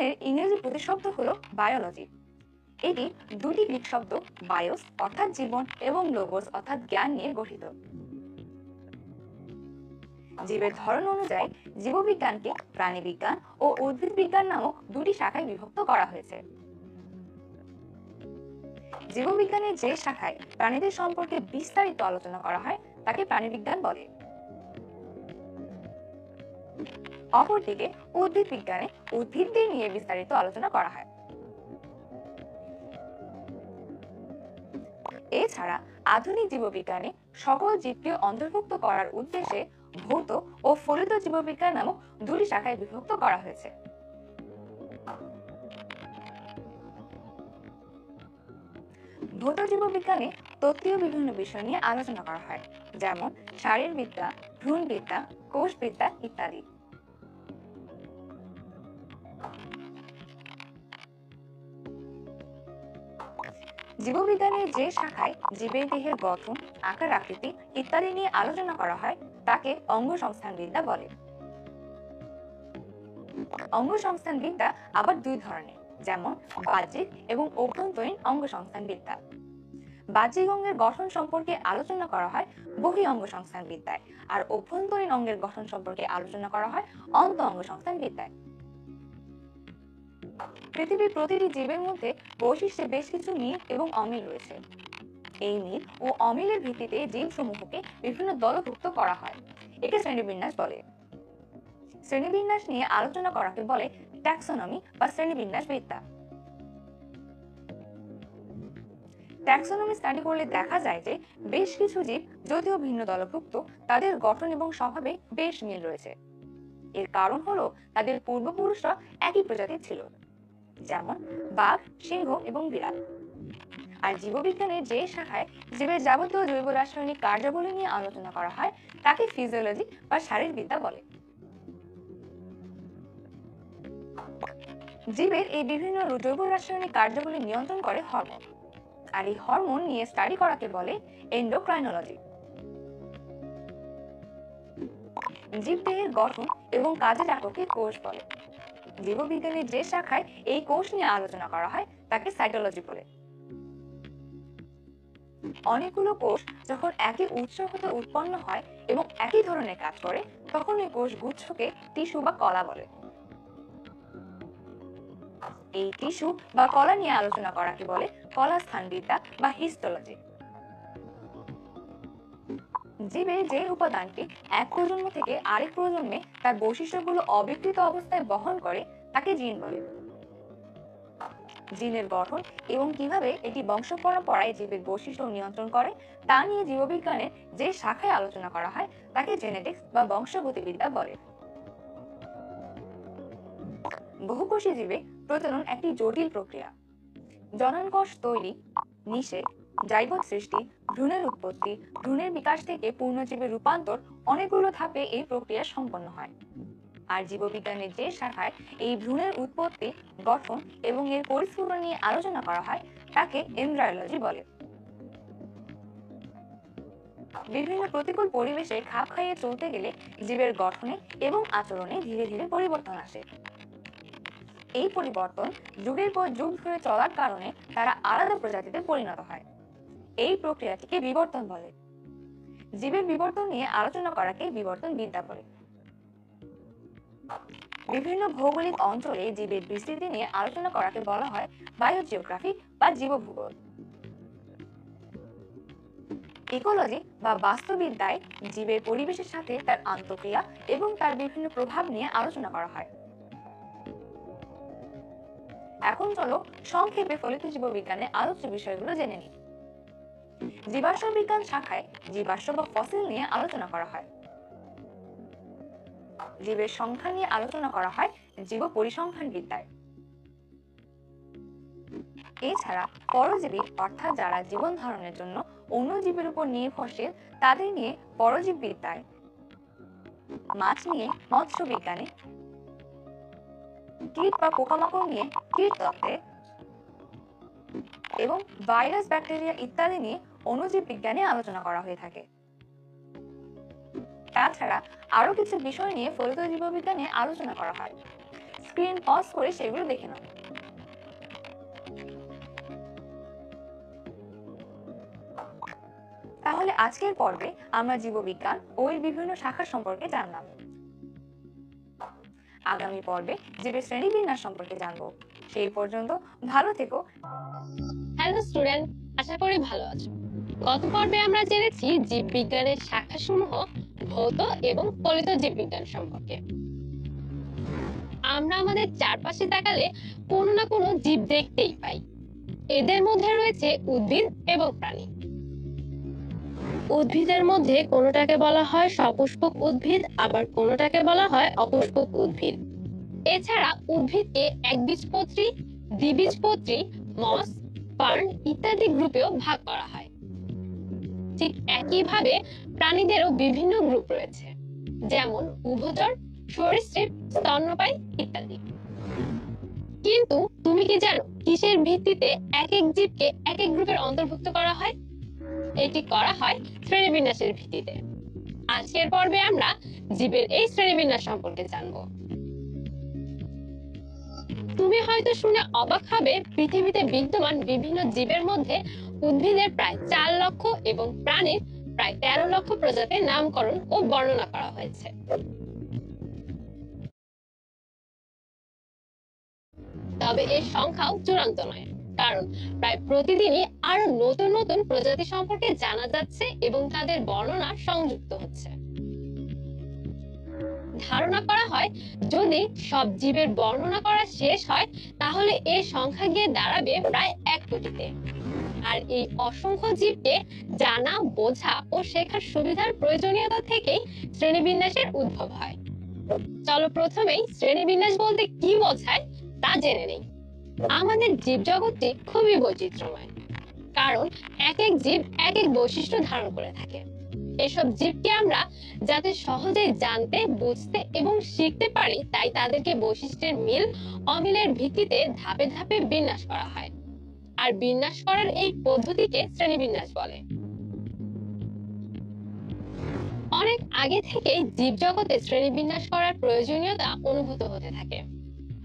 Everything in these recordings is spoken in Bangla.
জীববিজ্ঞানের ইংরেজি প্রতিশব্দ হলো বায়োলজি এটি দুটি গ্রিক শব্দ বায়োস অর্থাৎ জীবন, এবং লোগোস অর্থাৎ জ্ঞান নিয়ে গঠিত। জীবের ধরন অনুযায়ী জীববিজ্ঞানকে প্রাণীবিজ্ঞান ও উদ্ভিদ বিজ্ঞান নামক দুটি শাখায় বিভক্ত করা হয়েছে। জীববিজ্ঞানের যে শাখায় প্রাণীদের সম্পর্কে বিস্তারিত আলোচনা করা হয়, তাকে প্রাণীবিজ্ঞান বলে। অপরদিকে উদ্ভিদ বিজ্ঞানে উদ্ভিদদের নিয়ে বিস্তারিত আলোচনা করা হয়। এছাড়া আধুনিক জীববিজ্ঞানে সকল জীবকে অন্তর্ভুক্ত করার উদ্দেশ্যে ভৌত ও ফলিত জীববিজ্ঞান নামক দুটি শাখায় বিভক্ত করা হয়েছে। ভৌত জীববিজ্ঞানে তত্ত্বীয় বিভিন্ন বিষয় নিয়ে আলোচনা করা হয়, যেমন শারীরবিদ্যা, ভ্রূণবিদ্যা, কোষবিদ্যা ইত্যাদি। জীববিজ্ঞানের যে শাখায় জীবের দেহের গঠন, আকার, আকৃতি ইত্যাদি নিয়ে আলোচনা করা হয়, তাকে অঙ্গ সংস্থান বিদ্যা বলে। অঙ্গ সংস্থান বিদ্যা আবার দুই ধরনের, যেমন বাহ্যিক এবং অভ্যন্তরীণ অঙ্গ সংস্থান বিদ্যা বাহ্যিক অঙ্গের গঠন সম্পর্কে আলোচনা করা হয় বহি অঙ্গ সংস্থান বিদ্যায় আর অভ্যন্তরীণ অঙ্গের গঠন সম্পর্কে আলোচনা করা হয় অন্ত অঙ্গ সংস্থান বিদ্যায় পৃথিবীর প্রতিটি জীবের মধ্যে বৈশিষ্ট্যে বেশ কিছু মিল এবং অমিল রয়েছে। এই মিল ও অমিলের ভিত্তিতে জীবসমূহকে বিভিন্ন দলভুক্ত করা হয়, একে শ্রেণীবিন্যাস বলে। শ্রেণীবিন্যাস নিয়ে আলোচনা করাকে বলে ট্যাক্সোনমি বা শ্রেণীবিন্যাস বিদ্যা। ট্যাক্সোনমি স্টাডি করলে দেখা যায় যে বেশ কিছু জীব যদিও ভিন্ন দলভুক্ত, তাদের গঠন এবং স্বভাবে বেশ মিল রয়েছে। এর কারণ হলো তাদের পূর্বপুরুষরা একই প্রজাতির ছিল। যেমন বাঘ, সিংহ এবং বিড়াল। আর জীববিজ্ঞানের যে শাখায় জীবের যাবতীয় জৈব রাসায়নিক কার্যাবলী নিয়ে আলোচনা করা হয়, তাকে ফিজিওলজি বা শারীরবিদ্যা বলে। জীবের এই বিভিন্ন জৈব রাসায়নিক কার্যাবলী নিয়ন্ত্রণ করে হরমোন আর এই হরমোন নিয়ে স্টাডি করাকে বলে এন্ডোক্রাইনোলজি জীবদেহের গঠন এবং কাজের এককে কোষ বলে। জীববিজ্ঞানের যে শাখায় এই কোষ নিয়ে আলোচনা করা হয়, তাকে সাইটোলজি বলে। অনেকগুলো কোষ যখন একই উৎস হতে উৎপন্ন হয় এবং একই ধরনের কাজ করে, তখন ওই কোষ গুচ্ছকে টিস্যু বা কলা বলে। এই টিস্যু বা কলা নিয়ে আলোচনা করাকে বলে? কলা স্থানবিদ্যা বা হিস্টোলজি। জীবের যে উপাদানটি এক প্রজন্ম থেকে আরেক প্রজন্মে তার বৈশিষ্ট্যগুলো অবিকৃত অবস্থায় বহন করে, তাকে জিন বলে। জিনের গঠন এবং কীভাবে এটি বংশ পরম্পরায় জীবের বৈশিষ্ট্য নিয়ন্ত্রণ করে, তা নিয়ে জীববিজ্ঞানের যে শাখায় আলোচনা করা হয়, তাকে জেনেটিক্স বা বংশগতিবিদ্যা বলে। বহুকোষী জীবে প্রজনন একটি জটিল প্রক্রিয়া। জনন কোষ তৈরি নিষেক জাইগোট সৃষ্টি ভ্রূণের উৎপত্তি, ভ্রূণের বিকাশ থেকে পূর্ণজীবের রূপান্তর অনেকগুলো ধাপে এই প্রক্রিয়া সম্পন্ন হয়। আর জীববিজ্ঞানের যে শাখায় এই ভ্রূণের উৎপত্তি, গঠন এবং এর পরিস্ফুটন নিয়ে আলোচনা করা হয়, তাকে এমব্রায়োলজি বলে। বিভিন্ন প্রতিকূল পরিবেশে খাপ খাইয়ে চলতে গেলে জীবের গঠনে এবং আচরণে ধীরে ধীরে পরিবর্তন আসে। এই পরিবর্তন যুগের পর যুগ ধরে চলার কারণে তারা আলাদা প্রজাতিতে পরিণত হয়। এই প্রক্রিয়াটিকে বিবর্তন বলে। জীবের বিবর্তন নিয়ে আলোচনা করাকে বিবর্তন বিদ্যা বলে। বিভিন্ন ভৌগোলিক অঞ্চলে জীবের বিস্তৃতি নিয়ে আলোচনা করাকে বলা হয় বায়োজিওগ্রাফি বা জীবভূগোল। ইকোলজি বা বাস্তুবিদ্যায় জীবের পরিবেশের সাথে তার আন্তঃক্রিয়া এবং তার বিভিন্ন প্রভাব নিয়ে আলোচনা করা হয়। এখন চলো সংক্ষেপে ফলিত জীববিজ্ঞানে আলোচ্য বিষয়গুলো জেনে নিই। জীবাশ্ম বিজ্ঞান শাখায় জীবাশ্ম বা ফসিল নিয়ে আলোচনা করা হয়। জীবের সংখ্যা নিয়ে আলোচনা করা হয় জীব পরিসংখ্যান বিদ্যায়। এছাড়া পরজীবী, অর্থাৎ যারা জীবন ধারণের জন্য অন্য জীবের উপর নির্ভরশীল, তাদের নিয়ে পরজীব বিদ্যায়। মাছ নিয়ে মৎস্য বিজ্ঞানে। কীট বা পোকামাকড় নিয়ে কীট তত্ত্বে এবং ভাইরাস, ব্যাকটেরিয়া ইত্যাদি নিয়ে অণুজীব বিজ্ঞানে আলোচনা করা হয়ে থাকে। তাছাড়া আরও কিছু বিষয় নিয়ে ফলিত জীববিজ্ঞানে আলোচনা করা হয়। স্ক্রিন পজ করে সেগুলো দেখে নাও। তাহলে আজকের পর্বে আমরা জীববিজ্ঞান ও এর বিভিন্ন শাখা সম্পর্কে জানলাম। আগামী পর্বে জীবের শ্রেণীবিন্যাস সম্পর্কে জানব। সেই পর্যন্ত ভালো থেকো। হ্যালো স্টুডেন্ট, আশা করি ভালো আছো। গত পর্বে আমরা জেনেছি জীববিজ্ঞানের শাখাসমূহ, ভৌত এবং ফলিত জীববিজ্ঞান সম্পর্কে। আমরা আমাদের চারপাশে তাকালে কোনো না কোনো জীব দেখতেই পাই। এদের মধ্যে রয়েছে উদ্ভিদ এবং প্রাণী। উদ্ভিদের মধ্যে কোনোটাকে বলা হয় সপুষ্পক উদ্ভিদ, আবার কোনোটাকে বলা হয় অপুষ্পক উদ্ভিদ। এছাড়া উদ্ভিদকে একবীজপত্রী, দ্বিবীজপত্রী, মস ফার্ন ইত্যাদি গ্রুপেও ভাগ করা হয়। ঠিক একইভাবে প্রাণীদেরও বিভিন্ন গ্রুপ রয়েছে। যেমন উভচর, সরীসৃপ, স্তন্যপায়ী ইত্যাদি। কিন্তু তুমি কি জানো কিসের ভিত্তিতে এক এক জীবকে এক এক গ্রুপের অন্তর্ভুক্ত করা হয়? এটি করা হয় শ্রেণীবিন্যাসের ভিত্তিতে। আজকের পর্বে আমরা জীবের এই শ্রেণীবিন্যাস সম্পর্কে জানব। তুমি হয়তো শুনে অবাক হবে পৃথিবীতে বিদ্যমান বিভিন্ন জীবের মধ্যে উদ্ভিদের প্রায় চার লক্ষ এবং প্রাণীর প্রায় তেরো লক্ষ প্রজাতির নামকরণ ও বর্ণনা করা হয়েছে। তবে এর সংখ্যাও চূড়ান্ত নয়, কারণ প্রায় প্রতিদিনই আরও নতুন নতুন প্রজাতি সম্পর্কে জানা যাচ্ছে এবং তাদের বর্ণনা সংযুক্ত হচ্ছে। ধারণা করা হয়, যদি সব জীবের বর্ণনা করা শেষ হয়, তাহলে এর সংখ্যা গিয়ে দাঁড়াবে প্রায় এক কোটিতে। আর এই অসংখ্য জীবকে জানা, বোঝা ও শেখার সুবিধার প্রয়োজনীয়তা থেকেই শ্রেণীবিন্যাসের উদ্ভব হয়। চলো প্রথমেই শ্রেণীবিন্যাস বলতে কি বোঝায় তা জেনে নেই। আমাদের জীবজগৎটি খুবই বৈচিত্র্যময়, কারণ এক এক জীব এক এক বৈশিষ্ট্য ধারণ করে থাকে। এসব জীবকে আমরা যাতে সহজে জানতে, বুঝতে এবং শিখতে পারি, তাই তাদেরকে বৈশিষ্ট্যের মিল অমিলের ভিত্তিতে ধাপে ধাপে বিন্যাস করা হয়। আর বিন্যাস করার এই পদ্ধতিকে শ্রেণীবিন্যাস বলে। অনেক আগে থেকে জীবজগতে শ্রেণীবিন্যাস করার প্রয়োজনীয়তা অনুভূত হতে থাকে।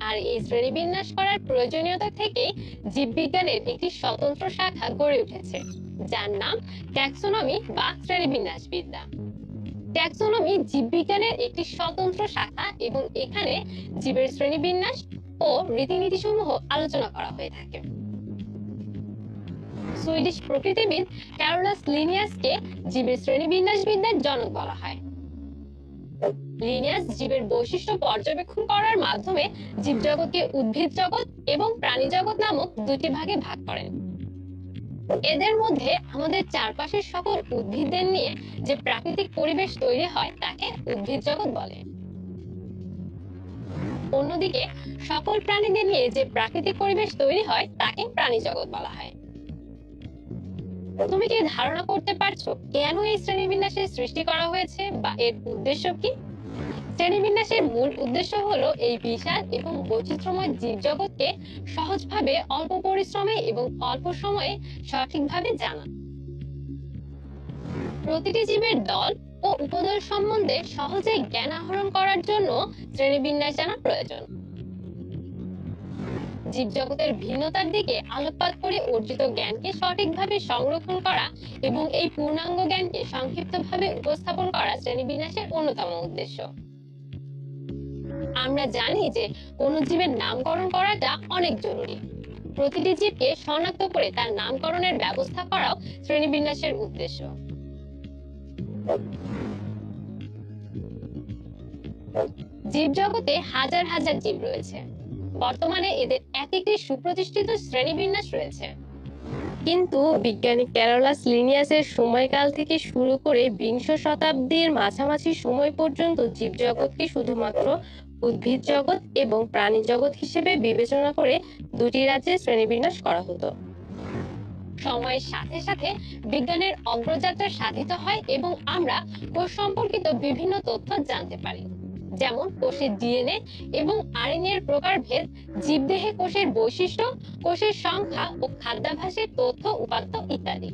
আর এই শ্রেণীবিন্যাস করার প্রয়োজনীয়তা থেকেই জীববিজ্ঞানের একটি স্বতন্ত্র শাখা গড়ে উঠেছে, যার নাম ট্যাক্সোনমি বা শ্রেণীবিন্যাস বিদ্যা। ট্যাক্সোনমি জীববিজ্ঞানের একটি স্বতন্ত্র শাখা এবং এখানে জীবের শ্রেণীবিন্যাস ও রীতিনীতি সমূহ আলোচনা করা হয়ে থাকে। সুইডিশ প্রকৃতিবিদ ক্যারোলাস লিনিয়াসকে জীবের শ্রেণীবিন্যাস বিদ্যার জনক বলা হয়। লিনিয়াস জীবের বৈশিষ্ট্য পর্যবেক্ষণ করার মাধ্যমে জীবজগৎকে উদ্ভিদ জগৎ এবং প্রাণী জগৎ নামক দুটি ভাগে ভাগ করেন। এদের মধ্যে আমাদের চারপাশের সকল উদ্ভিদদের নিয়ে যে প্রাকৃতিক পরিবেশ তৈরি হয় তাকে উদ্ভিদ জগৎ বলে। অন্যদিকে সকল প্রাণীদের নিয়ে যে প্রাকৃতিক পরিবেশ তৈরি হয় তাকে প্রাণী জগৎ বলা হয়। তুমি কি ধারণা করতে পারছ কেন এই শ্রেণীবিন্যাসের সৃষ্টি করা হয়েছে বা এর উদ্দেশ্য কি? শ্রেণীবিন্যাসের মূল উদ্দেশ্য হলো এই বিশাল এবং বৈচিত্র্যময় জীবজগৎকে সহজভাবে অল্প পরিশ্রমে এবং অল্প সময়ে সঠিকভাবে জানা। প্রতিটি জীবের দল ও উপদল সম্বন্ধে সহজে জ্ঞান আহরণ করার জন্য শ্রেণীবিন্যাস জানা প্রয়োজন। জীবজগতের ভিন্নতার দিকে আলোকপাত করে অর্জিত জ্ঞানকে সঠিকভাবে সংরক্ষণ করা এবং এই পূর্ণাঙ্গ জ্ঞানকে সংক্ষিপ্তভাবে উপস্থাপন করা শ্রেণীবিন্যাসের অন্যতম উদ্দেশ্য। আমরা জানি যে কোন জীবের নামকরণ করাটা অনেক জরুরি। প্রতিটি জীবকে শনাক্ত করে তার নামকরণের ব্যবস্থা করাও শ্রেণীবিন্যাসের উদ্দেশ্য। জীবজগতে হাজার হাজার জীব রয়েছে। বর্তমানে এদের এক একটি সুপ্রতিষ্ঠিত শ্রেণীবিন্যাস রয়েছে। কিন্তু বিজ্ঞানী ক্যারোলাস লিনিয়াসের সময়কাল থেকে শুরু করে বিংশ শতাব্দীর মাঝামাঝি সময় পর্যন্ত জীবজগৎকে শুধুমাত্র উদ্ভিদ জগৎ এবং প্রাণী জগৎ হিসেবে বিবেচনা করে দুটি রাজ্যে শ্রেণীবিন্যাস করা হতো। সময়ের সাথে সাথে বিজ্ঞানের অগ্রযাত্রা সাধিত হয় এবং আমরা কোষ সম্পর্কিত বিভিন্ন তথ্য জানতে পারি। যেমন কোষের ডিএনএ এবং আরএনএ এর প্রকারভেদ জীবদেহে কোষের বৈশিষ্ট্য, কোষের সংখ্যা ও খাদ্যাভ্যাসের তথ্য, উপাত্ত ইত্যাদি।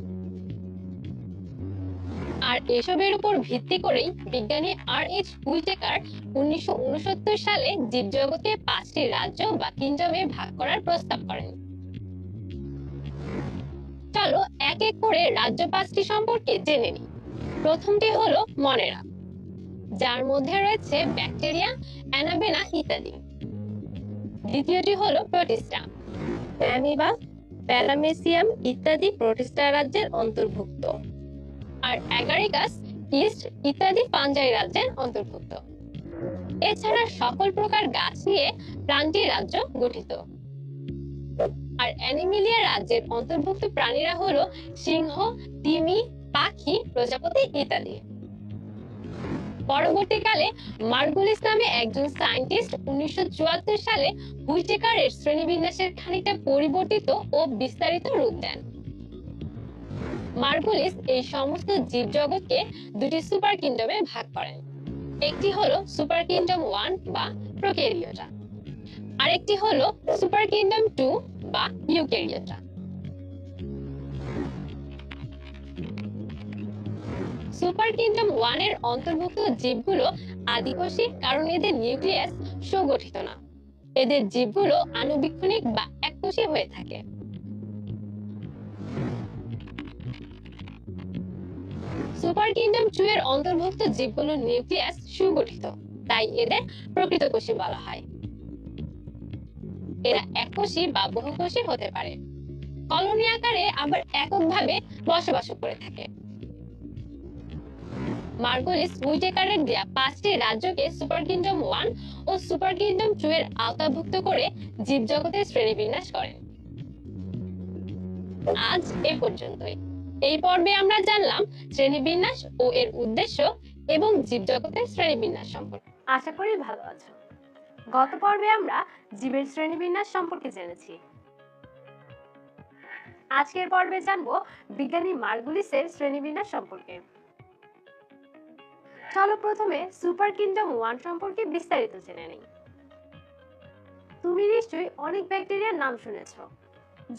আর এসবের উপর ভিত্তি করেই বিজ্ঞানী আর এইচ হুইটেকার উনিশশো উনসত্তর সালে জীবজগৎকে পাঁচটি রাজ্য বা কিংডমে ভাগ করার প্রস্তাব করেন। চলো এক এক করে রাজ্য পাঁচটি সম্পর্কে জেনে নিই। প্রথমটি হলো মনেরা। যার মধ্যে রয়েছে ব্যাকটেরিয়া, অ্যানাবেনা ইত্যাদি। দ্বিতীয়টি হলো প্রোটিস্টা। অ্যামিবা প্যারামেসিয়াম ইত্যাদি প্রোটিস্টা রাজ্যের অন্তর্ভুক্ত। আর অ্যাগারিকাস ইস্ট ইত্যাদি পাঞ্জাই রাজ্যের অন্তর্ভুক্ত। এছাড়া সকল প্রকার গাছ নিয়ে প্রাণটি রাজ্য গঠিত। আর অ্যানিমিলিয়া রাজ্যের অন্তর্ভুক্ত প্রাণীরা হলো সিংহ, তিমি, পাখি, প্রজাপতি ইত্যাদি। পরবর্তীকালে মার্গুলিস নামে একজন সায়েন্টিস্ট উনিশশো সালে হুইটেকারের শ্রেণীবিন্যাসের খানিকটা পরিবর্তিত ও বিস্তারিত রূপ দেন। মার্গুলিস এই সমস্ত জীবজগৎকে দুটি সুপার কিংডমে ভাগ করেন। একটি হলো সুপার কিংডম ওয়ান বা প্রোক্যারিওটা। আরেকটি হলো সুপার কিংডম টু বা ইউক্যারিওটা। সুপার কিংডম ওয়ানের অন্তর্ভুক্ত জীবগুলো আদিকোষী কারণ এদের নিউক্লিয়াস সুগঠিত না। এদের জীবগুলো আনুবীক্ষণিক বা এককোষী হয়ে থাকে। সুপার কিংডম টু এর অন্তর্ভুক্ত জীবগুলোর নিউক্লিয়াস সুগঠিত, তাই এদের প্রকৃতকোষী বলা হয়। এরা এককোষী বা বহুকোষী হতে পারে। কলোনি আকারে আবার এককভাবে বসবাস করে থাকে। মার্গোলিস হুইটেকারের দেয়া পাঁচটি রাজ্যকে সুপার কিংডম ওয়ান ও সুপার কিংডম টু এর আওতাভুক্ত করে জীবজগতের শ্রেণীবিন্যাস করেন আজ এ পর্যন্তই। এই পর্বে আমরা জানলাম শ্রেণীবিন্যাস ও এর উদ্দেশ্য এবং জীবজগতের শ্রেণীবিন্যাস সম্পর্কে। আশা করি ভালো আছো। গত পর্বে আমরা জীবের শ্রেণীবিন্যাস সম্পর্কে জেনেছি। আজকের পর্বে জানব বিজ্ঞানী মার্গুলিসের শ্রেণীবিন্যাস সম্পর্কে। চলো প্রথমে সুপার কিংডম ওয়ান সম্পর্কে বিস্তারিত জেনে নিই। তুমি নিশ্চয়ই অনেক ব্যাকটেরিয়ার নাম শুনেছো,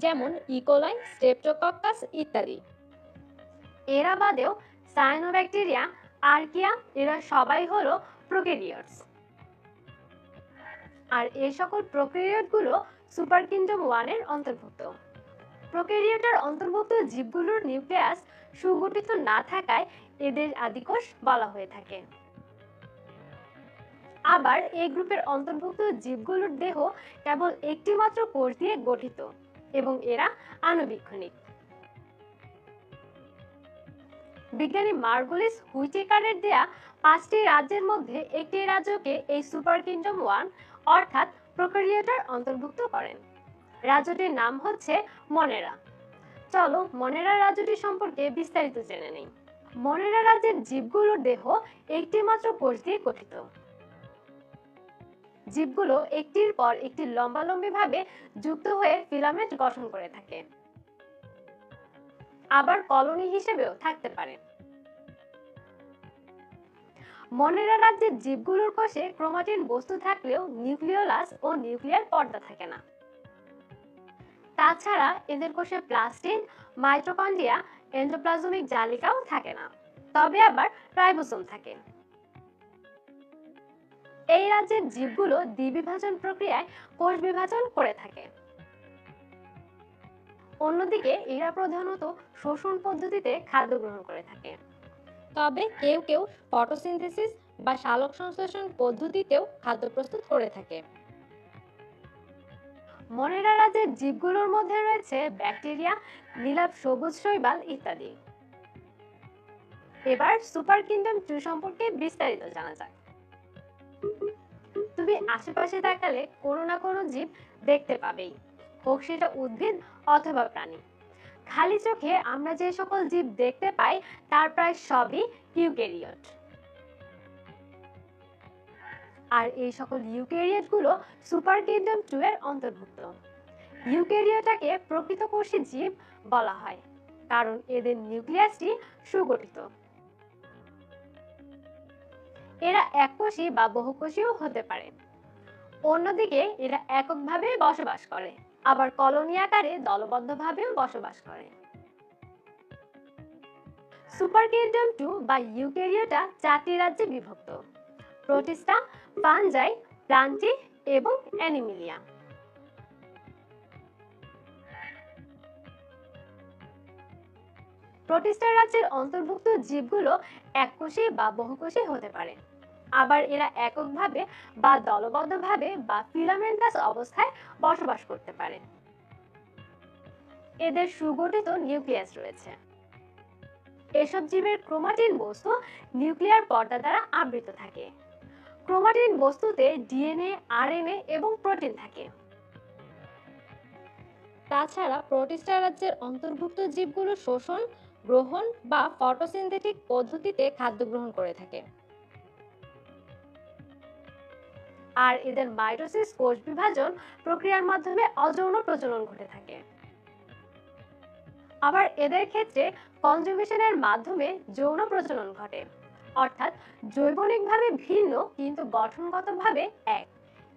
যেমন ইকোলাই স্টেপটোকক্কাস ইত্যাদি। এরা বাদেও সায়ানোব্যাকটেরিয়া আর্কিয়া এরা সবাই হলো প্রোক্যারিওটস আর এই সকল প্রোক্যারিওটগুলো সুপার কিংডম ওয়ানের অন্তর্ভুক্ত। প্রোক্যারিওটের অন্তর্ভুক্ত জীবগুলোর নিউক্লিয়াস সুগঠিত না থাকায় এদের আদিকোষ বলা হয়ে থাকে। আবার এই গ্রুপের অন্তর্ভুক্ত জীবগুলোর দেহ কেবল একটি মাত্র কোষ দিয়ে গঠিত এবং এরা আণুবীক্ষণিক। বিজ্ঞানী মার্গুলিস হুইটেকারের দেয়া পাঁচটি রাজ্যের মধ্যে একটি রাজ্যকে এই সুপার কিংডম ওয়ান অর্থাৎ প্রোক্যারিওটার অন্তর্ভুক্ত করেন। রাজ্যটির নাম হচ্ছে মনেরা। চলো মনেরা রাজ্যটি সম্পর্কে বিস্তারিত জেনে নেই। মনেরা রাজ্যের জীবগুলোর দেহ একটি মাত্র কোষ দিয়ে গঠিত। জীবগুলো একটির পর একটি লম্বালম্বি ভাবে যুক্ত হয়ে ফিলামেন্ট গঠন করে থাকে। আবার কলোনি হিসেবেও থাকতে পারে। মনেরা রাজ্যের জীবগুলোর কোষে ক্রোমাটিন বস্তু থাকলেও নিউক্লিওলাস ও নিউক্লিয়ার পর্দা থাকে না। তাছাড়া এদের কোষে প্লাস্টিন, মাইটোকন্ড্রিয়া এন্ডোপ্লাজমিক জালিকাও থাকে না, তবে আবার রাইবোসোম থাকে। এই রাজ্যের জীবগুলো দ্বিবিভাজন প্রক্রিয়ায় কোষ বিভাজন করে থাকে। অন্যদিকে এরা প্রধানত শোষণ পদ্ধতিতে খাদ্য গ্রহণ করে থাকে। তবে কেউ কেউ ফটোসিনথেসিস বা সালোক সংশ্লেষণ পদ্ধতিতেও খাদ্য প্রস্তুত করে থাকে। মনেরা রাজ্যের জীবগুলোর মধ্যে রয়েছে ব্যাকটেরিয়া, নীলাভ, সবুজ শৈবাল ইত্যাদি। এবার সুপার কিংডম টু সম্পর্কে বিস্তারিত জানা যাক। তুমি আশেপাশে তাকালে কোনো না কোনো জীব দেখতে পাবেই। হোক সেটা উদ্ভিদ অথবা প্রাণী। খালি চোখে আমরা যে সকল জীব দেখতে পাই, তার প্রায় সবই ইউক্যারিওট। আর এই সকল ইউক্যারিওটগুলো সুপার কিংডম টু এর অন্তর্ভুক্ত। ইউক্যারিওটাকে প্রকৃতকোষী জীব বলা হয়, কারণ এদের নিউক্লিয়াসটি সুগঠিত। এরা এককোষী বা বহুকোষীও হতে পারে। অন্যদিকে, এরা এককভাবে বসবাস করে, আবার কলোনি আকারে দলবদ্ধভাবেও বসবাস করে। সুপার কিংডম টু বা ইউক্যারিওটা চারটি রাজ্যে বিভক্ত। প্রোটিস্টা ফানজাই প্লান্টি এবং অ্যানিমিলিয়া। প্রোটিস্টা রাজ্যের অন্তর্ভুক্ত জীবগুলো এককোষী বা বহুকোষী হতে পারে। আবার এরা এককভাবে বা দলবদ্ধভাবে বা ফিলামেন্টাস অবস্থায় বসবাস করতে পারে। এদের সুগঠিত নিউক্লিয়াস রয়েছে। এসব জীবের ক্রোমাটিন বস্তু নিউক্লিয়ার পর্দা দ্বারা আবৃত থাকে। ক্রোমাটিন বস্তুতে ডিএনএ, আরএনএ এবং প্রোটিন থাকে। তাছাড়া প্রোটিস্টা রাজ্যের অন্তর্ভুক্ত জীবগুলো শোষণ, গ্রহণ বা ফটোসিনথেটিক পদ্ধতিতে খাদ্য গ্রহণ করে থাকে। আর এদের মাইটোসিস কোষ বিভাজন প্রক্রিয়ার মাধ্যমে অযৌন প্রজনন ঘটে থাকে। আবার এদের ক্ষেত্রে কনজুগেশনের মাধ্যমে যৌন প্রজনন ঘটে। অর্থাৎ জৈবনিকভাবে ভিন্ন, কিন্তু গঠনগতভাবে এক।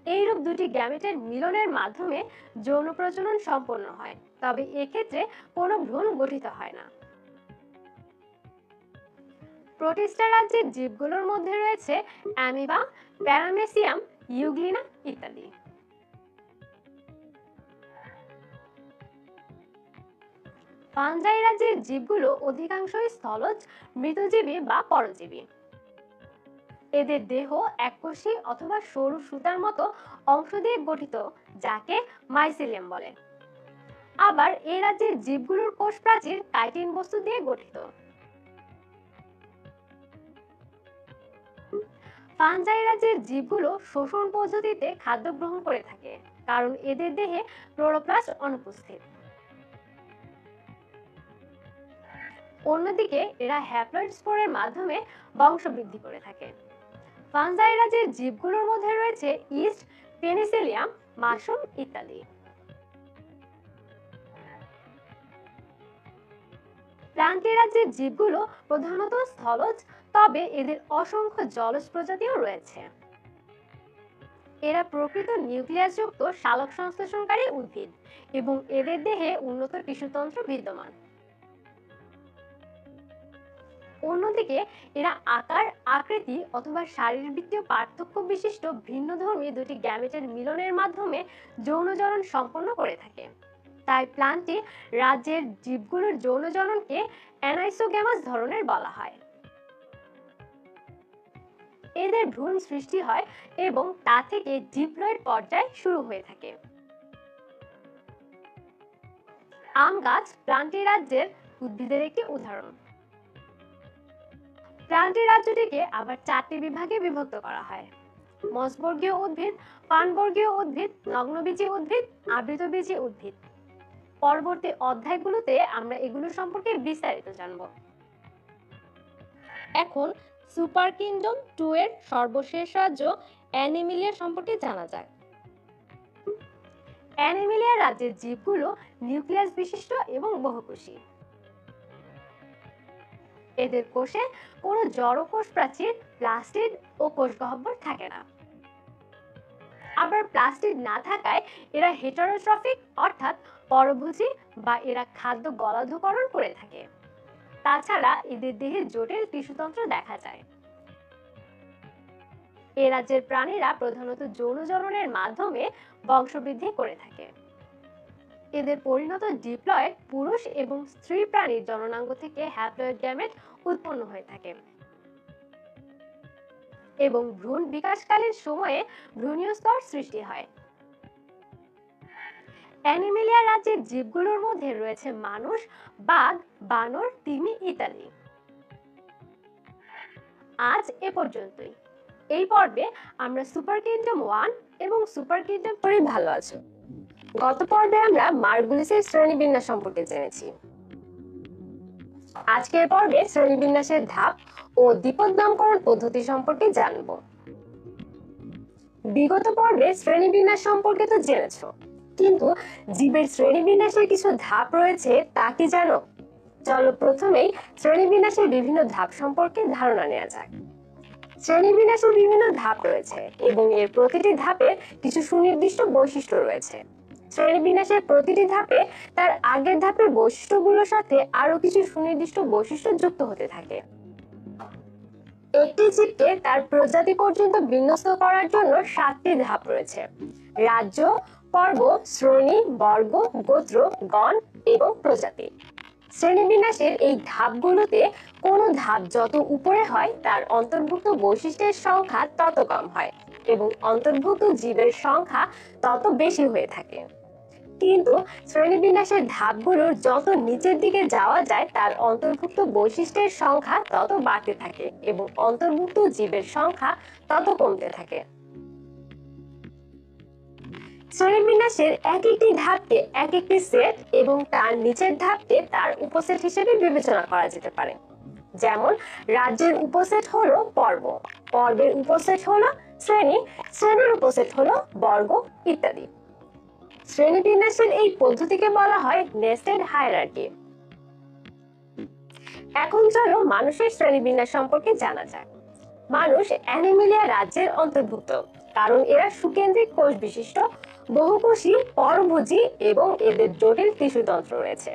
এইরূপ দুটি গ্যামেটের মিলনের মাধ্যমে যৌন প্রজনন সম্পন্ন হয়, তবে এক্ষেত্রে কোনো ভ্রূণ গঠিত হয় না। প্রোটিস্টা রাজ্যের জীবগুলোর মধ্যে রয়েছে অ্যামিবা, প্যারামেসিয়াম, ইউগ্লিনা ইত্যাদি। ফানজাই রাজ্যের জীবগুলো অধিকাংশই স্থলজ, মৃতজীবী বা পরজীবী। এদের দেহ এককোষী অথবা সরু সুতার মতো অংশ দিয়ে গঠিত, যাকে মাইসিলিয়াম বলে। আবার এই রাজ্যের জীবগুলোর কোষ প্রাচীর কাইটিন বস্তু দিয়ে গঠিত। ফানজাই রাজ্যের জীবগুলো শোষণ পদ্ধতিতে খাদ্য গ্রহণ করে থাকে, কারণ এদের দেহে ক্লোরোপ্লাস্ট অনুপস্থিত। অন্যদিকে এরা হ্যাপ্লয়েড স্পোরের মাধ্যমে বংশবৃদ্ধি করে থাকে। ফানজাই রাজ্যের জীবগুলোর মধ্যে রয়েছে ইস্ট পেনিসিলিয়াম মাশরুম ইত্যাদি। প্লান্টি রাজ্যের জীবগুলো প্রধানত স্থলজ, তবে এদের অসংখ্য জলজ প্রজাতিও রয়েছে। এরা প্রকৃত নিউক্লিয়াসযুক্ত সালোক সংশ্লেষণকারী উদ্ভিদ এবং এদের দেহে উন্নত টিস্যুতন্ত্র বিদ্যমান। অন্যদিকে এরা আকার, আকৃতি অথবা শারীরবৃত্তীয় পার্থক্য বিশিষ্ট ভিন্ন ভিন্নধর্মী দুটি গ্যামেটের মিলনের মাধ্যমে যৌনজনন সম্পন্ন করে থাকে। তাই প্লান্টটি রাজ্যের জীবগুলোর যৌনজননকে অ্যানাইসোগ্যামাস ধরনের বলা হয়। এদের ভ্রূণ সৃষ্টি হয় এবং তা থেকে ডিপ্লয়েড পর্যায় শুরু হয়ে থাকে। আম গাছ প্লান্টি রাজ্যের উদ্ভিদের একটি উদাহরণ। প্লান্টি রাজ্যটিকে আবার চারটি বিভাগে বিভক্ত করা হয়। মসবর্গীয় উদ্ভিদ, পানবর্গীয় উদ্ভিদ নগ্নবীজী উদ্ভিদ আবৃতবীজী উদ্ভিদ। পরবর্তী অধ্যায়গুলোতে আমরা এগুলো সম্পর্কে বিস্তারিত জানব। এখন সুপার কিংডম টু এর সর্বশেষ রাজ্য অ্যানিমিলিয়া সম্পর্কে জানা যাক। অ্যানিমিলিয়া রাজ্যের জীবগুলো নিউক্লিয়াস বিশিষ্ট এবং বহুকোষী। এদের কোষে কোনো জড় কোষ প্রাচীর, প্লাস্টিড ও কোষ গহ্বর থাকে না। আবার প্লাস্টিড না থাকায় এরা হেটারোট্রফিক অর্থাৎ পরভোজী বা এরা খাদ্য গলাধকরণ করে থাকে। তাছাড়া এদের দেহে জটিল টিস্যুতন্ত্র দেখা যায়। এ রাজ্যের প্রাণীরা প্রধানত যৌনজননের মাধ্যমে বংশবৃদ্ধি করে থাকে। এদের পরিণত ডিপ্লয়েড পুরুষ এবং স্ত্রী প্রাণীর জননাঙ্গ থেকে হ্যাপ্লয়েড গ্যামেট উৎপন্ন হয়ে থাকে। এবং ভ্রূণ বিকাশকালীন সময়ে ভ্রূণীয় স্তর সৃষ্টি হয়। অ্যানিমেলিয়া রাজ্যের জীবগুলোর মধ্যে রয়েছে মানুষ, বাঘ, বানর, তিমি ইত্যাদি। আজ এ পর্যন্তই। এই পর্বে আমরা সুপার কিংডম ওয়ান এবং সুপার কিংডম শরীর ভালো আছো। গত পর্বে আমরা মার্গুলিসের শ্রেণীবিন্যাস সম্পর্কে জেনেছি। আজকের পর্বে শ্রেণীবিন্যাসের ধাপ ও দ্বিপদ নামকরণ পদ্ধতি সম্পর্কে জানব। বিগত পর্বে শ্রেণীবিন্যাস সম্পর্কে তো জেনেছো, কিন্তু জীবের শ্রেণীবিন্যাসের কিছু ধাপ রয়েছে তা কি জানো? চলো প্রথমেই শ্রেণীবিন্যাসের বিভিন্ন ধাপ সম্পর্কে ধারণা নেওয়া যাক। শ্রেণীবিন্যাসের বিভিন্ন ধাপ রয়েছে এবং এর প্রতিটি ধাপের কিছু সুনির্দিষ্ট বৈশিষ্ট্য রয়েছে। শ্রেণীবিন্যাসের প্রতিটি ধাপে তার আগের ধাপের বৈশিষ্ট্যগুলোর সাথে আরও কিছু সুনির্দিষ্ট বৈশিষ্ট্য যুক্ত হতে থাকে। একটি জীবকে তার প্রজাতি পর্যন্ত বিন্যস্ত করার জন্য সাতটি ধাপ রয়েছে। রাজ্য, পর্ব, শ্রেণি, বর্গ, গোত্র, গণ এবং প্রজাতি। শ্রেণীবিন্যাসের এই ধাপগুলোতে কোনো ধাপ যত উপরে হয়, তার অন্তর্ভুক্ত বৈশিষ্ট্যের সংখ্যা তত কম হয় এবং অন্তর্ভুক্ত জীবের সংখ্যা তত বেশি হয়ে থাকে। কিন্তু শ্রেণীবিন্যাসের ধাপগুলোর যত নিচের দিকে যাওয়া যায়, তার অন্তর্ভুক্ত বৈশিষ্ট্যের সংখ্যা তত বাড়তে থাকে এবং অন্তর্ভুক্ত জীবের সংখ্যা তত কমতে থাকে। শ্রেণীবিন্যাসের এক একটি ধাপকে এক একটি সেট এবং তার নিচের ধাপকে তার উপসেট হিসেবে বিবেচনা করা যেতে পারে। যেমন রাজ্যের উপসেট হলো পর্ব পর্বের উপসেট হলো শ্রেণি, শ্রেণির উপসেট হলো বর্গ ইত্যাদি। শ্রেণীবিন্যাসের এই পদ্ধতিকে বলা হয় নেস্টেড হায়ারার্কি। এখন চলো মানুষের শ্রেণীবিন্যাস সম্পর্কে জানা যাক। মানুষ অ্যানিমেলিয়া রাজ্যের অন্তর্ভুক্ত, কারণ এরা সুকেন্দ্রিক কোষ বিশিষ্ট বহুকোষী পরভোজী এবং এদের জটিল টিস্যুতন্ত্র রয়েছে।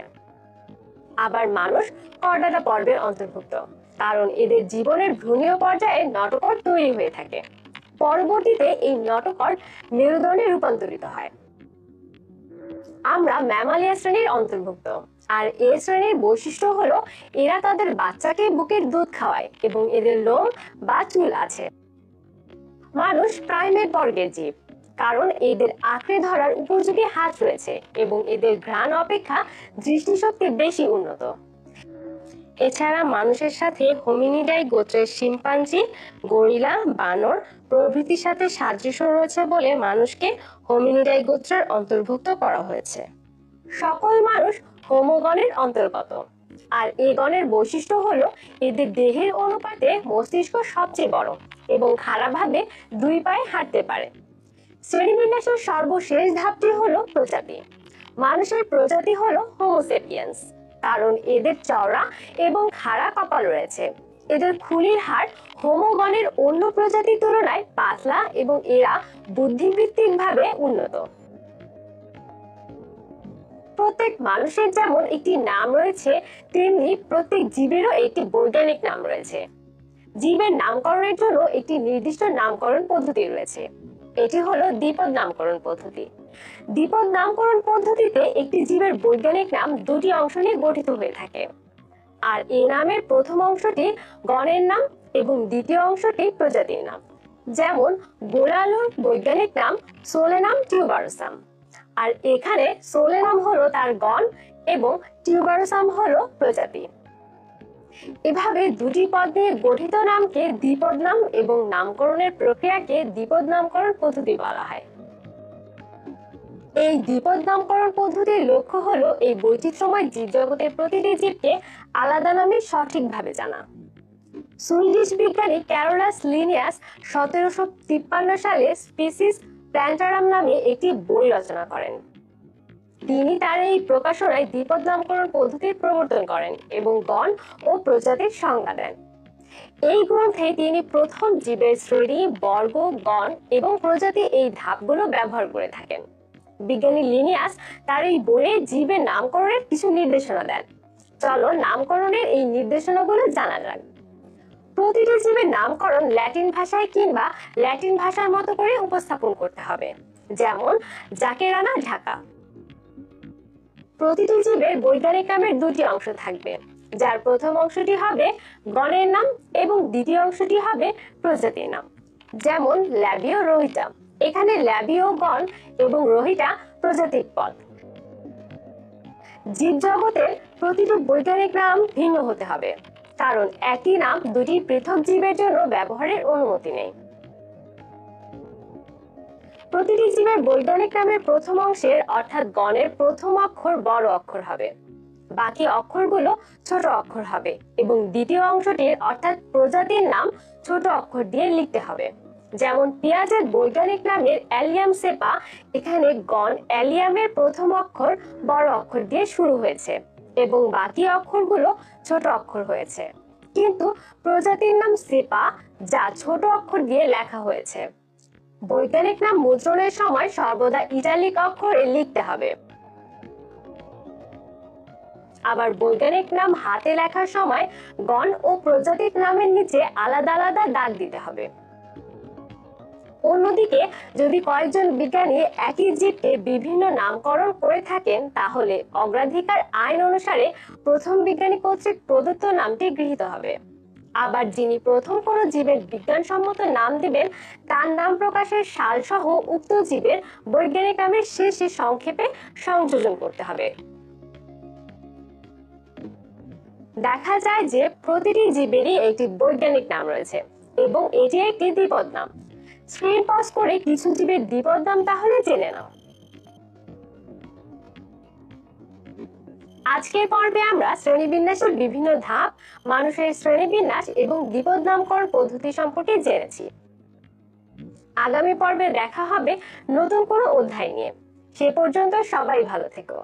আবার মানুষ করডাটা পর্বের অন্তর্ভুক্ত। কারণ এদের জীবনের ভ্রূণীয় পর্যায়ে নটকট তৈরি হয়ে থাকে। পরবর্তীতে এই নটকট মেরুদণ্ডে রূপান্তরিত হয়। আমরা ম্যামালিয়া শ্রেণির অন্তর্ভুক্ত। আর এ শ্রেণির বৈশিষ্ট্য হলো, এরা তাদের বাচ্চাকে বুকের দুধ খাওয়ায় এবং এদের লোম বা চুল আছে। মানুষ প্রাইমেট বর্গের জীব। কারণ এদের আঁকড়ে ধরার উপযোগী হাত রয়েছে এবং এদের ঘ্রাণ অপেক্ষা দৃষ্টিশক্তি বেশি উন্নত। এছাড়া মানুষের সাথে হোমিনিডাই গোত্রের শিম্পাঞ্জি, গরিলা, বানর প্রভৃতির সাথে সাদৃশ্য রয়েছে বলে মানুষকে হোমিনিডাই গোত্রের অন্তর্ভুক্ত করা হয়েছে। সকল মানুষ হোমোগণের অন্তর্গত। আর এই গণের বৈশিষ্ট্য হলো এদের দেহের অনুপাতে মস্তিষ্ক সবচেয়ে বড় এবং খারাপভাবে দুই পায়ে হাঁটতে পারে। শ্রেণীবিন্যাসের সর্বশেষ ধাপটি হলো প্রজাতি। মানুষের প্রজাতি হলো হোমোসেপিয়েন্স কারণ এদের চওড়া এবং খাড়া কপাল রয়েছে। এদের খুলির হার হোমোগণের অন্য প্রজাতির তুলনায় পাতলা এবং এরা বুদ্ধিবৃত্তিক ভাবে উন্নত। প্রত্যেক মানুষের যেমন একটি নাম রয়েছে, তেমনি প্রত্যেক জীবেরও একটি বৈজ্ঞানিক নাম রয়েছে। জীবের নামকরণের জন্য একটি নির্দিষ্ট নামকরণ পদ্ধতি রয়েছে। এটি হলো দ্বিপদ নামকরণ পদ্ধতি। দ্বিপদ নামকরণ পদ্ধতিতে একটি জীবের বৈজ্ঞানিক নাম দুটি অংশ নিয়ে গঠিত হয়ে থাকে। আর এই নামের প্রথম অংশটি গণের নাম এবং দ্বিতীয় অংশটি প্রজাতির নাম। যেমন, গোলালুর বৈজ্ঞানিক নাম সোলেনাম টিউবারোসাম। আর এখানে সোলেনাম হলো তার গণ এবং টিউবারসাম হলো প্রজাতি। এভাবে দুটি পদ নিয়ে গঠিত নামকে দ্বিপদ নাম এবং নামকরণের প্রক্রিয়াকে দ্বিপদ নামকরণ পদ্ধতি বলা হয়। এই দ্বিপদ নামকরণ পদ্ধতির লক্ষ্য হলো এই বৈচিত্র্যময় জীবজগতের প্রতিটি জীবকে আলাদা নামে সঠিকভাবে জানা। সুইডিশ বিজ্ঞানী ক্যারোলাস লিনিয়াস সতেরোশো তিপ্পান্ন সালে স্পিসিস প্ল্যান্টারাম নামে একটি বই রচনা করেন। তিনি তার এই প্রকাশনায় দ্বিপদ নামকরণ পদ্ধতির প্রবর্তন করেন এবং গণ ও প্রজাতির সংজ্ঞা দেন। এই গ্রন্থে তিনি প্রথম জীবের শ্রেণি, বর্গ, গণ এবং প্রজাতি এই ধাপগুলো ব্যবহার করে থাকেন। বিজ্ঞানী লিনিয়াস তার এই বইয়ে জীবের নামকরণের কিছু নির্দেশনা দেন। চলো নামকরণের এই নির্দেশনাগুলো জানা যাক। প্রতিটি জীবের নামকরণ ল্যাটিন ভাষায় কিংবা ল্যাটিন ভাষার মতো করে উপস্থাপন করতে হবে। যেমন, জাকেরানা ঢাকা। প্রতিটি জীবের বৈজ্ঞানিক নামের দুটি অংশ থাকবে। যার প্রথম অংশটি হবে গণের নাম এবং দ্বিতীয় অংশটি হবে প্রজাতির নাম। যেমন ল্যাবিও রোহিতা। এখানে ল্যাবিও গণ এবং রোহিতা প্রজাতির পদ। জীবজগতের প্রতিটি বৈজ্ঞানিক নাম ভিন্ন হতে হবে। কারণ একই নাম দুটি পৃথক জীবের জন্য ব্যবহারের অনুমতি নেই। প্রতিটি জীবের বৈজ্ঞানিক নামের প্রথম অংশের অর্থাৎ গণের প্রথম অক্ষর বড় অক্ষর হবে। বাকি অক্ষরগুলো ছোট অক্ষর হবে এবং দ্বিতীয় অংশটির অর্থাৎ প্রজাতির নাম ছোট অক্ষর দিয়ে লিখতে হবে। যেমন পেঁয়াজের বৈজ্ঞানিক নামের অ্যালিয়াম সেপা, এখানে গণ অ্যালিয়ামের প্রথম অক্ষর বড় অক্ষর দিয়ে শুরু হয়েছে এবং বাকি অক্ষরগুলো ছোট অক্ষর হয়েছে। কিন্তু প্রজাতির নাম সেপা, যা ছোট অক্ষর দিয়ে লেখা হয়েছে। বৈজ্ঞানিক নাম মুদ্রণের সময় সর্বদা ইটালিক অক্ষরে লিখতে হবে। আবার বৈজ্ঞানিক নাম হাতে লেখার সময় গণ ও প্রজাতিক নামের নিচে আলাদা আলাদা দাগ দিতে হবে। অন্যদিকে যদি কয়েকজন বিজ্ঞানী একই জীবকে বিভিন্ন নামকরণ করে থাকেন, তাহলে অগ্রাধিকার আইন অনুসারে প্রথম বিজ্ঞানী কর্তৃক প্রদত্ত নামটি গৃহীত হবে। আবার যিনি প্রথম কোনো জীবের বিজ্ঞানসম্মত নাম দিবেন, তার নাম প্রকাশের সাল সহ উক্ত জীবের বৈজ্ঞানিক নামের শেষে সংক্ষেপে সংযোজন করতে হবে। দেখা যায় যে প্রতিটি জীবেরই একটি বৈজ্ঞানিক নাম রয়েছে এবং এটি একটি দ্বিপদ নাম। স্ক্রিন পজ করে কিছু জীবের দ্বিপদ নাম তাহলে জেনে নাও। আজকের পর্বে আমরা শ্রেণীবিন্যাসের বিভিন্ন ধাপ, মানুষের শ্রেণীবিন্যাস এবং বিপদ নামকরণ পদ্ধতি সম্পর্কে জেনেছি। আগামী পর্বে দেখা হবে নতুন কোনো অধ্যায় নিয়ে। সে পর্যন্ত সবাই ভালো থেকো।